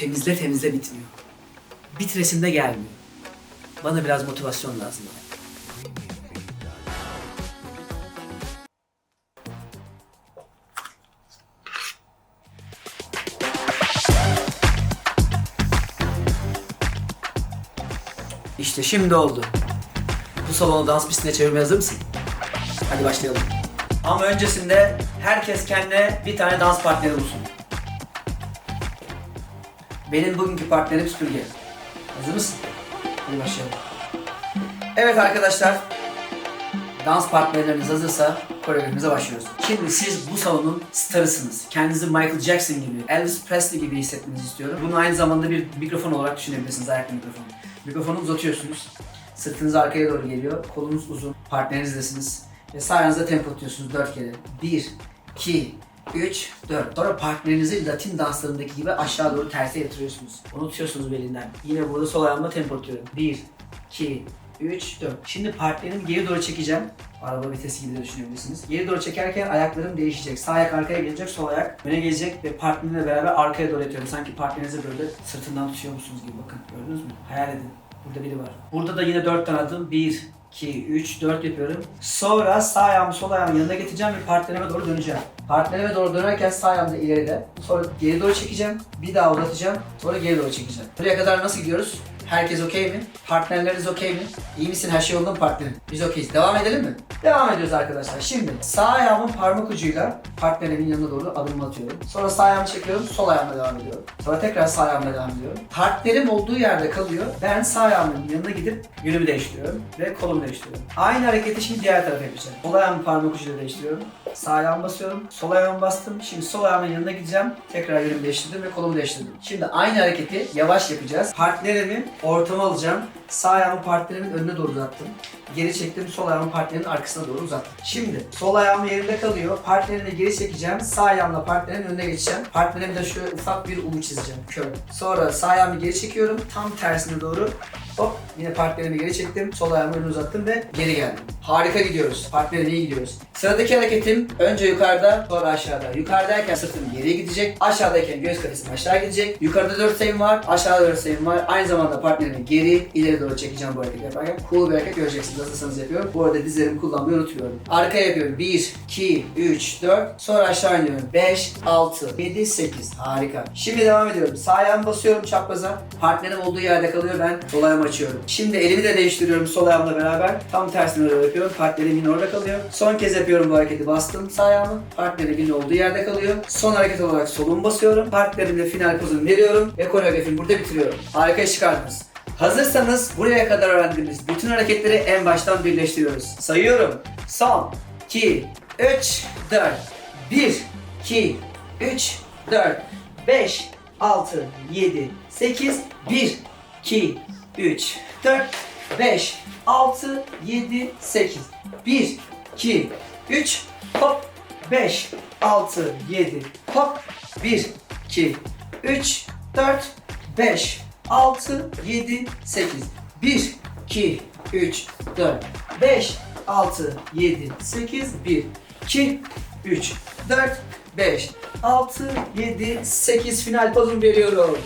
temizle temizle bitmiyor. Bitresim de gelmiyor. Bana biraz motivasyon lazım. İşte şimdi oldu. Bu salonu dans pistine çevirmeye hazır mısın? Hadi başlayalım. Ama öncesinde herkes kendine bir tane dans partneri bulsun. Benim bugünkü partnerim süpürge. Hazır mısın? Hadi başlayalım. Evet arkadaşlar. Dans partnerleriniz hazırsa koreografimize başlıyoruz. Şimdi siz bu salonun starısınız. Kendinizi Michael Jackson gibi, Elvis Presley gibi hissetmenizi istiyorum. Bunu aynı zamanda bir mikrofon olarak düşünebilirsiniz, ayaklı mikrofon. Mikrofonu uzatıyorsunuz. Sırtınız arkaya doğru geliyor. Kolunuz uzun. Partnerinizdesiniz. Ve sağ ayağınızda tempo tutuyorsunuz 4 kere. 1, 2, 3, 4. Sonra partnerinizi Latin danslarındaki gibi aşağı doğru terse yatırıyorsunuz. Unutuyorsunuz belinden. Yine burada sol ayağımda tempo tutuyorum. 1, 2, 3, 4. Şimdi partnerimi geri doğru çekeceğim. Araba vitesi gibi de düşünebilirsiniz. Geri doğru çekerken ayaklarım değişecek. Sağ ayak arkaya gelecek, sol ayak öne gelecek ve partnerimle beraber arkaya doğru yatıyorum. Sanki partnerinizi böyle sırtından tutuyor musunuz gibi bakın. Gördünüz mü? Hayal edin. Burada biri var. Burada da yine 4 tane adım. 1, 2, 3, 4 yapıyorum. Sonra sağ ayağımı sol ayağımın yanına getireceğim ve partnerime doğru döneceğim. Partnerime doğru dönerken sağ ayağım da ileride. Sonra geri doğru çekeceğim. Bir daha uzatacağım. Sonra geri doğru çekeceğim. Buraya kadar nasıl gidiyoruz? Herkes okey mi? Partnerleriniz okey mi? İyi misin? Her şey yolunda mı partnerim? Biz okeyiz. Devam edelim mi? Devam ediyoruz arkadaşlar. Şimdi sağ ayağımın parmak ucuyla partnerimin yanına doğru adımımı atıyorum. Sonra sağ ayağımı çekiyorum, sol ayağımla devam ediyorum. Sonra tekrar sağ ayağımla devam ediyorum. Partnerim olduğu yerde kalıyor. Ben sağ ayağımın yanına gidip yönümü değiştiriyorum ve kolumu değiştiriyorum. Aynı hareketi şimdi diğer tarafa yapacağım. Sol ayağımı parmak ucuyla değiştiriyorum. Sağ ayağımı basıyorum. Sol ayağımı bastım. Şimdi sol ayağımın yanına gideceğim. Tekrar yönümü değiştirdim ve kolumu değiştirdim. Şimdi aynı hareketi yavaş yapacağız. Partnerimi ortama alacağım. Sağ ayağımı partnerimin önüne doğru uzattım. Geri çektim, sol ayağımı partnerin arkasına doğru uzattım. Şimdi sol ayağım yerinde kalıyor. Partnerimi geri çekeceğim. Sağ ayağımla partnerin önüne geçeceğim. Partnerime de şöyle ufak bir U çizeceğim. Kör. Sonra sağ ayağımı geri çekiyorum. Tam tersine doğru. Hop yine partnerimi geri çektim. Sol ayağımı önüne uzattım ve geri geldim. Harika gidiyoruz. Partnerimle iyi gidiyoruz. Sıradaki hareketim önce yukarıda sonra aşağıda. Yukarıdayken sırtım geriye gidecek. Aşağıdayken göğüs kafesim aşağı gidecek. Yukarıda 4 sayım var. Aşağıda 4 sayım var. Aynı zamanda partnerimi geri ileri doğru çekeceğim bu hareketi yaparken. Cool bir hareket göreceksiniz. Hazırsanız yapıyorum. Bu arada dizlerimi kullanmayı unutmuyorum. Arkaya yapıyorum. 1, 2, 3, 4. Sonra aşağı iniyorum. 5, 6, 7, 8. Harika. Şimdi devam ediyorum. Sağ ayağımı basıyorum çapraza. Partnerim olduğu yerde kalıyor. Ben sol ayağımı açıyorum. Şimdi elimi de değiştiriyorum sol ayağımla beraber. Tam tersine doğru yapıyorum. Partnerim yine orada kalıyor. Son kez yapıyorum bu hareketi. Bastım sağ ayağımı. Partnerim yine olduğu yerde kalıyor. Son hareket olarak solumu basıyorum. Partnerimle final pozumu veriyorum. Ve koreografimi burada bitiriyorum. Harika çıkardınız. Hazırsanız buraya kadar öğrendiğimiz bütün hareketleri en baştan birleştiriyoruz. Sayıyorum. Son, 2, 3, 4. 1, 2, 3, 4, 5, 6, 7, 8, 1, 2, 3, 4, 5, 6, 7, 8. 1, 2, 3, hop, 5, 6, 7, hop, 1, 2, 3, 4, 5, 6, 7, 8. 1, 2, 3, 4, 5, 6, 7, 8, 1, 2, 3, 4, 5, 6, 7, 8 final pozum veriyorum.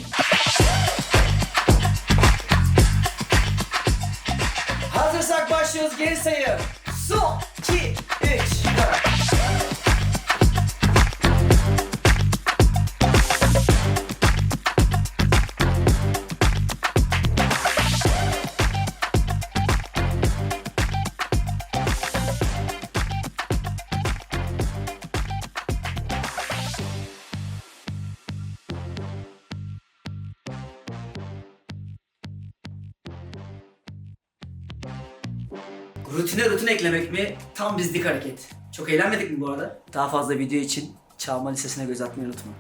Hazırsak başlıyoruz geri sayım. Son 2, Rutine rutin eklemek mi? Tam bizlik hareket. Çok eğlenmedik mi bu arada? Daha fazla video için Çalma Lisesi'ne göz atmayı unutma.